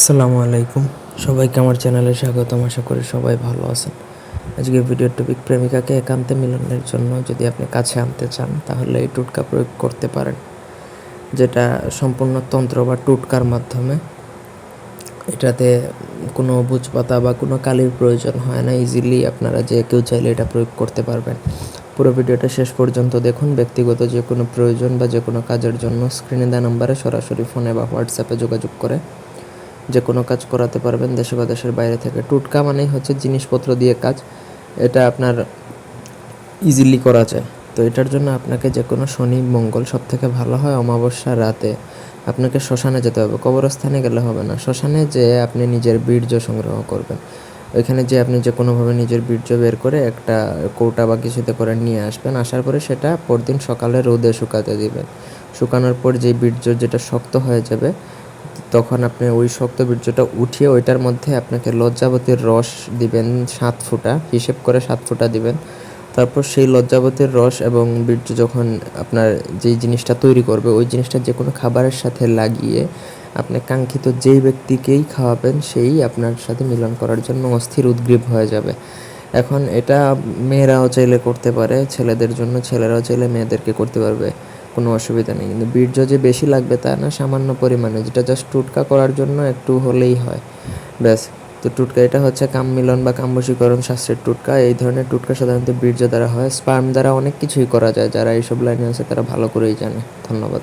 আসসালামু আলাইকুম। সবাইকে আমার চ্যানেলে স্বাগতম। আশা করি সবাই ভালো আছেন। আজকে ভিডিওর টপিক প্রেমিকাকে একান্তে মিলনের জন্য যদি আপনি কাছে আনতে চান, তাহলে এই টুটকা প্রয়োগ করতে পারেন, যেটা সম্পূর্ণ তন্ত্র বা টুটকার মাধ্যমে। এটাতে কোনো বুঝ পাতা বা কোনো কালির প্রয়োজন হয় না। ইজিলি আপনারা যে কেউ চাইলে এটা প্রয়োগ করতে পারবেন। পুরো ভিডিওটা শেষ পর্যন্ত দেখুন। ব্যক্তিগত যে কোনো প্রয়োজন বা যে কোনো কাজের জন্য স্ক্রিনে দেওয়া নাম্বারে সরাসরি ফোনে বা হোয়াটসঅ্যাপে যোগাযোগ করে যে কোনো কাজ করাতে পারবেন দেশে বা দেশের বাইরে থেকে। টুটকা মানেই হচ্ছে জিনিসপত্র দিয়ে কাজ। এটা আপনার ইজিলি করা যায়। তো এটার জন্য আপনাকে যে কোনো শনি, মঙ্গল সব থেকে ভালো হয় অমাবস্যা রাতে। আপনাকে শ্মশানে যেতে হবে। কবরস্থানে গেলে হবে না। শ্মশানে যেয়ে আপনি নিজের বীর্য সংগ্রহ করবেন। ওইখানে যে আপনি যে কোনোভাবে নিজের বীর্য বের করে একটা কৌটা বা কিছুতে করে নিয়ে আসবেন, আসার পরে সেটা পরদিন সকালে রোদে শুকাতে দিবেন। শুকানোর পর যে বীর্য যেটা শক্ত হয়ে যাবে তখন আপনি ওই শক্ত বীর্যটা উঠিয়ে ওইটার মধ্যে আপনাকে লজ্জাবতীর রস দিবেন সাত ফুটা, হিসেব করে সাত ফুটা দিবেন। তারপর সেই লজ্জাবতীর রস এবং বীর্য যখন আপনার যেই জিনিসটা তৈরি করবে, ওই জিনিসটা যে কোনো খাবারের সাথে লাগিয়ে আপনি কাঙ্ক্ষিত যেই ব্যক্তিকেই খাওয়াবেন, সেই আপনার সাথে মিলন করার জন্য অস্থির উদ্গ্রীব হয়ে যাবে। এখন এটা মেয়েরাও চাইলে করতে পারে, ছেলেদের জন্য ছেলেরাও চাইলে মেয়েদেরকে করতে পারবে। কোনো অসুবিধা নেই। কিন্তু বীর্য যে বেশি লাগবে তা না, সামান্য পরিমাণে। যেটা জাস্ট টুটকা করার জন্য একটু হলেই হয়। ব্যাস। তো টুটকা, এটা হচ্ছে কাম মিলন বা কামবশীকরণ শাস্ত্রের টুটকা। এই ধরনের টুটকা সাধারণত বীর্য দ্বারা হয়। স্পার্ম দ্বারা অনেক কিছুই করা যায়। যারা এইসব লাইনে আছে, তারা ভালো করেই জানে। ধন্যবাদ।